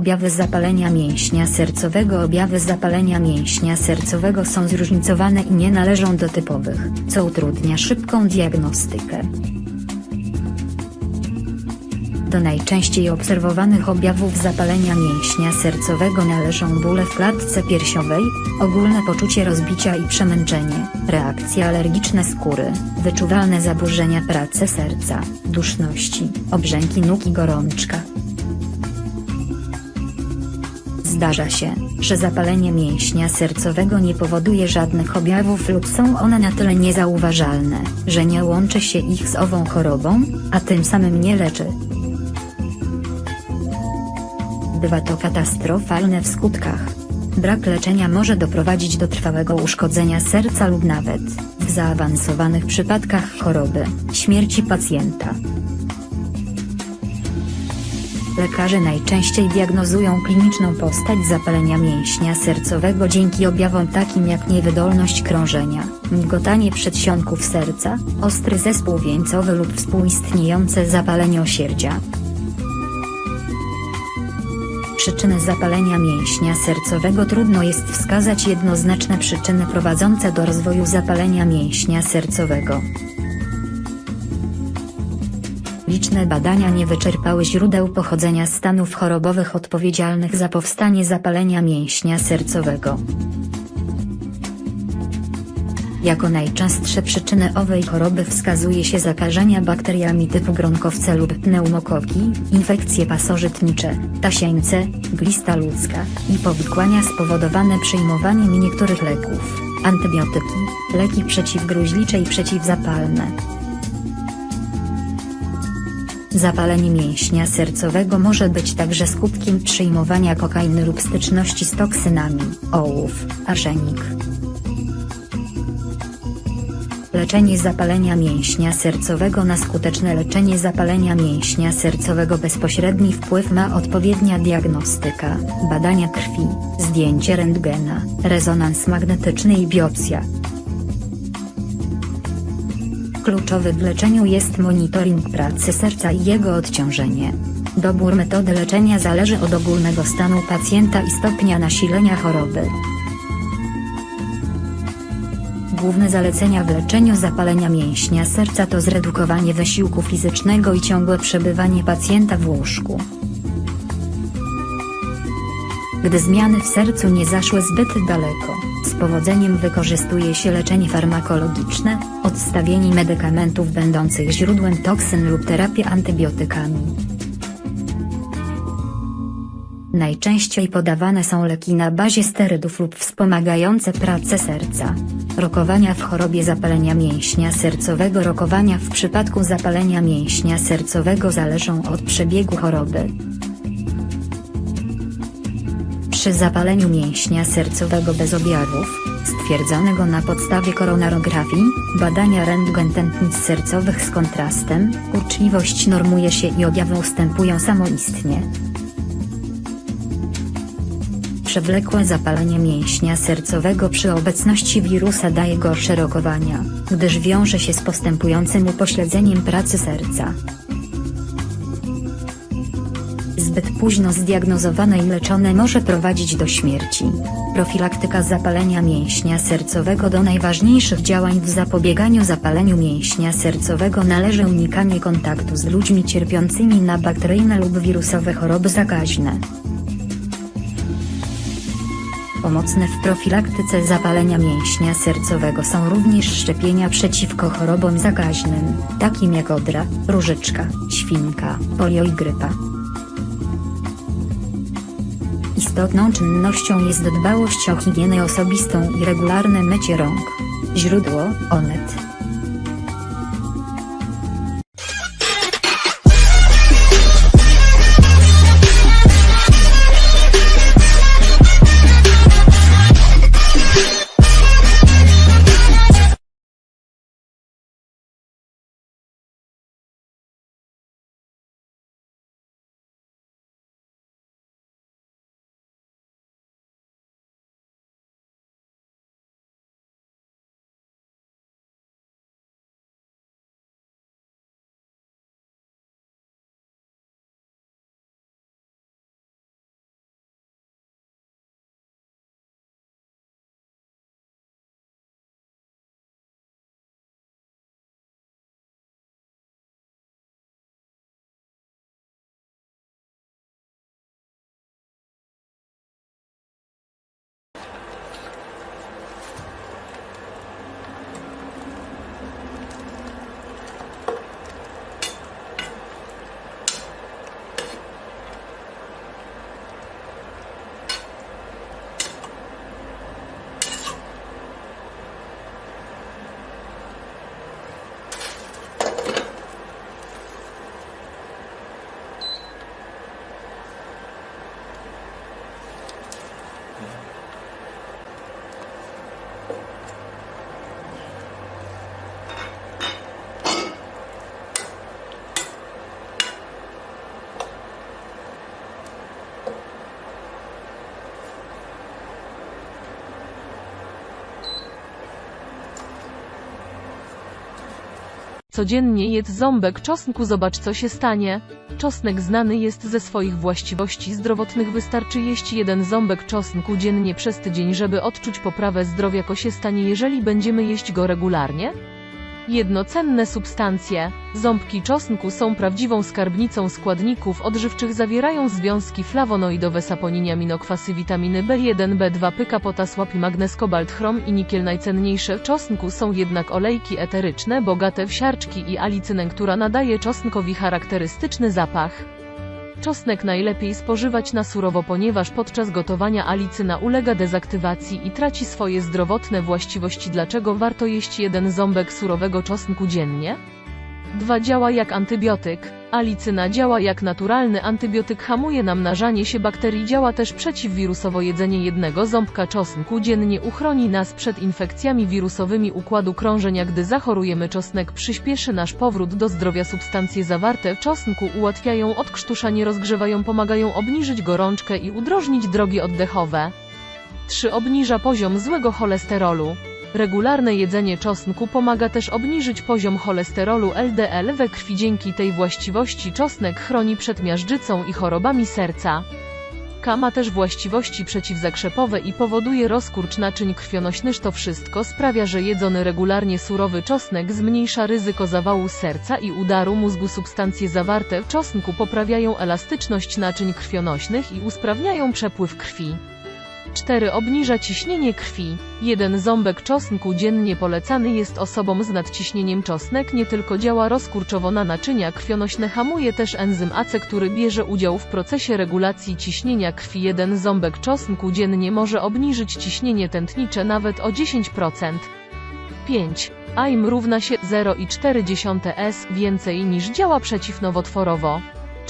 Objawy zapalenia mięśnia sercowego Objawy zapalenia mięśnia sercowego są zróżnicowane i nie należą do typowych, co utrudnia szybką diagnostykę. Do najczęściej obserwowanych objawów zapalenia mięśnia sercowego należą bóle w klatce piersiowej, ogólne poczucie rozbicia i przemęczenie, reakcje alergiczne skóry, wyczuwalne zaburzenia pracy serca, duszności, obrzęki nóg i gorączka. Zdarza się, że zapalenie mięśnia sercowego nie powoduje żadnych objawów lub są one na tyle niezauważalne, że nie łączy się ich z ową chorobą, a tym samym nie leczy. Bywa to katastrofalne w skutkach. Brak leczenia może doprowadzić do trwałego uszkodzenia serca lub nawet, w zaawansowanych przypadkach choroby, śmierci pacjenta. Lekarze najczęściej diagnozują kliniczną postać zapalenia mięśnia sercowego dzięki objawom takim jak niewydolność krążenia, migotanie przedsionków serca, ostry zespół wieńcowy lub współistniejące zapalenie osierdzia. Przyczyny zapalenia mięśnia sercowego trudno jest wskazać jednoznaczne przyczyny prowadzące do rozwoju zapalenia mięśnia sercowego. Liczne badania nie wyczerpały źródeł pochodzenia stanów chorobowych odpowiedzialnych za powstanie zapalenia mięśnia sercowego. Jako najczęstsze przyczyny owej choroby wskazuje się zakażenia bakteriami typu gronkowce lub pneumokoki, infekcje pasożytnicze, tasieńce, glista ludzka i powikłania spowodowane przyjmowaniem niektórych leków, antybiotyki, leki przeciwgruźlicze i przeciwzapalne. Zapalenie mięśnia sercowego może być także skutkiem przyjmowania kokainy lub styczności z toksynami, ołów, arsenik. Leczenie zapalenia mięśnia sercowego Na skuteczne leczenie zapalenia mięśnia sercowego bezpośredni wpływ ma odpowiednia diagnostyka, badania krwi, zdjęcie rentgena, rezonans magnetyczny i biopsja. Kluczowy w leczeniu jest monitoring pracy serca i jego odciążenie. Dobór metody leczenia zależy od ogólnego stanu pacjenta i stopnia nasilenia choroby. Główne zalecenia w leczeniu zapalenia mięśnia serca to zredukowanie wysiłku fizycznego i ciągłe przebywanie pacjenta w łóżku. Gdy zmiany w sercu nie zaszły zbyt daleko, z powodzeniem wykorzystuje się leczenie farmakologiczne, odstawienie medykamentów będących źródłem toksyn lub terapię antybiotykami. Najczęściej podawane są leki na bazie sterydów lub wspomagające pracę serca. Rokowania w chorobie zapalenia mięśnia sercowego Rokowania w przypadku zapalenia mięśnia sercowego zależą od przebiegu choroby. Przy zapaleniu mięśnia sercowego bez objawów, stwierdzonego na podstawie koronarografii, badania rentgen tętnic sercowych z kontrastem, kurczliwość normuje się i objawy ustępują samoistnie. Przewlekłe zapalenie mięśnia sercowego przy obecności wirusa daje gorsze rokowania, gdyż wiąże się z postępującym upośledzeniem pracy serca. Późno zdiagnozowane i leczone może prowadzić do śmierci. Profilaktyka zapalenia mięśnia sercowego Do najważniejszych działań w zapobieganiu zapaleniu mięśnia sercowego należy unikanie kontaktu z ludźmi cierpiącymi na bakteryjne lub wirusowe choroby zakaźne. Pomocne w profilaktyce zapalenia mięśnia sercowego są również szczepienia przeciwko chorobom zakaźnym, takim jak odra, różyczka, świnka, polio i grypa. Istotną czynnością jest dbałość o higienę osobistą i regularne mycie rąk. Źródło: Onet. Codziennie jedz ząbek czosnku, zobacz co się stanie. Czosnek znany jest ze swoich właściwości zdrowotnych. Wystarczy jeść jeden ząbek czosnku dziennie przez tydzień, żeby odczuć poprawę zdrowia. Co się stanie, jeżeli będziemy jeść go regularnie? Jednocenne substancje. Ząbki czosnku są prawdziwą skarbnicą składników odżywczych, zawierają związki flawonoidowe, saponinie, aminokwasy, witaminy B1, B2, pyka, potas, łap i magnez, kobalt, chrom i nikiel. Najcenniejsze w czosnku są jednak olejki eteryczne, bogate w siarczki i alicynę, która nadaje czosnkowi charakterystyczny zapach. Czosnek najlepiej spożywać na surowo, ponieważ podczas gotowania alicyna ulega dezaktywacji i traci swoje zdrowotne właściwości. Dlaczego warto jeść jeden ząbek surowego czosnku dziennie? 2. Działa jak antybiotyk. Alicyna działa jak naturalny antybiotyk, hamuje namnażanie się bakterii, działa też przeciwwirusowo. Jedzenie jednego ząbka czosnku dziennie uchroni nas przed infekcjami wirusowymi układu krążenia. Gdy zachorujemy, czosnek przyspieszy nasz powrót do zdrowia. Substancje zawarte w czosnku ułatwiają odkrztuszanie, rozgrzewają, pomagają obniżyć gorączkę i udrożnić drogi oddechowe. 3. Obniża poziom złego cholesterolu. Regularne jedzenie czosnku pomaga też obniżyć poziom cholesterolu LDL we krwi. Dzięki tej właściwości czosnek chroni przed miażdżycą i chorobami serca. K ma też właściwości przeciwzakrzepowe i powoduje rozkurcz naczyń krwionośnych. To wszystko sprawia, że jedzony regularnie surowy czosnek zmniejsza ryzyko zawału serca i udaru mózgu. Substancje zawarte w czosnku poprawiają elastyczność naczyń krwionośnych i usprawniają przepływ krwi. 4. Obniża ciśnienie krwi. Jeden ząbek czosnku dziennie polecany jest osobom z nadciśnieniem. Czosnek nie tylko działa rozkurczowo na naczynia krwionośne, hamuje też enzym AC, który bierze udział w procesie regulacji ciśnienia krwi. Jeden ząbek czosnku dziennie może obniżyć ciśnienie tętnicze nawet o 10%. 5. AIM równa się 0,4 S więcej niż działa przeciwnowotworowo.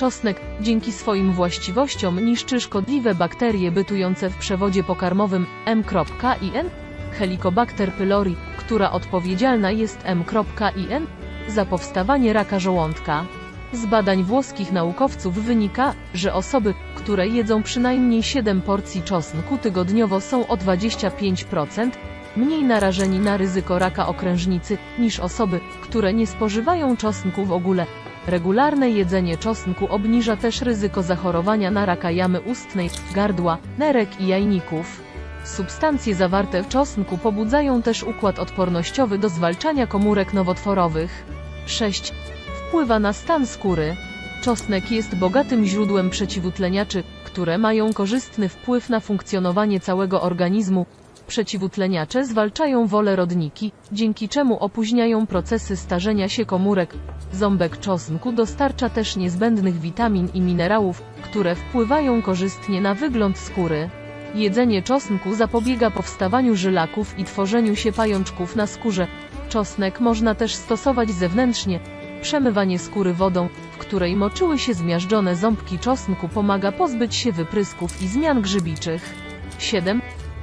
Czosnek, dzięki swoim właściwościom niszczy szkodliwe bakterie bytujące w przewodzie pokarmowym M.IN, Helicobacter pylori, która odpowiedzialna jest M.IN za powstawanie raka żołądka. Z badań włoskich naukowców wynika, że osoby, które jedzą przynajmniej 7 porcji czosnku tygodniowo są o 25% mniej narażeni na ryzyko raka okrężnicy niż osoby, które nie spożywają czosnku w ogóle. Regularne jedzenie czosnku obniża też ryzyko zachorowania na raka jamy ustnej, gardła, nerek i jajników. Substancje zawarte w czosnku pobudzają też układ odpornościowy do zwalczania komórek nowotworowych. 6. Wpływa na stan skóry. Czosnek jest bogatym źródłem przeciwutleniaczy, które mają korzystny wpływ na funkcjonowanie całego organizmu. Przeciwutleniacze zwalczają wolę rodniki, dzięki czemu opóźniają procesy starzenia się komórek. Ząbek czosnku dostarcza też niezbędnych witamin i minerałów, które wpływają korzystnie na wygląd skóry. Jedzenie czosnku zapobiega powstawaniu żylaków i tworzeniu się pajączków na skórze. Czosnek można też stosować zewnętrznie. Przemywanie skóry wodą, w której moczyły się zmiażdżone ząbki czosnku pomaga pozbyć się wyprysków i zmian grzybiczych. 7.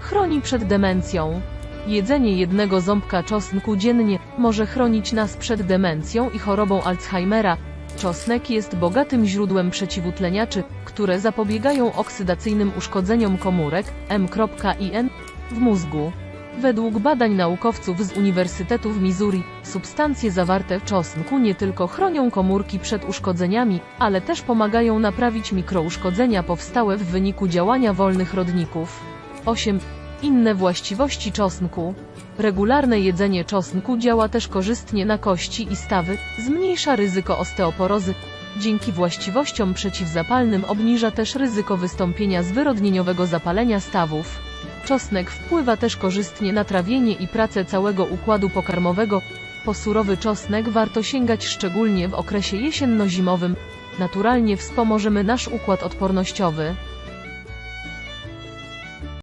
Chroni przed demencją. Jedzenie jednego ząbka czosnku dziennie może chronić nas przed demencją i chorobą Alzheimera. Czosnek jest bogatym źródłem przeciwutleniaczy, które zapobiegają oksydacyjnym uszkodzeniom komórek M.IN w mózgu. Według badań naukowców z Uniwersytetu w Missouri, substancje zawarte w czosnku nie tylko chronią komórki przed uszkodzeniami, ale też pomagają naprawić mikrouszkodzenia powstałe w wyniku działania wolnych rodników. 8. Inne właściwości czosnku. Regularne jedzenie czosnku działa też korzystnie na kości i stawy, zmniejsza ryzyko osteoporozy. Dzięki właściwościom przeciwzapalnym obniża też ryzyko wystąpienia zwyrodnieniowego zapalenia stawów. Czosnek wpływa też korzystnie na trawienie i pracę całego układu pokarmowego. Po surowy czosnek warto sięgać szczególnie w okresie jesienno-zimowym. Naturalnie wspomożemy nasz układ odpornościowy.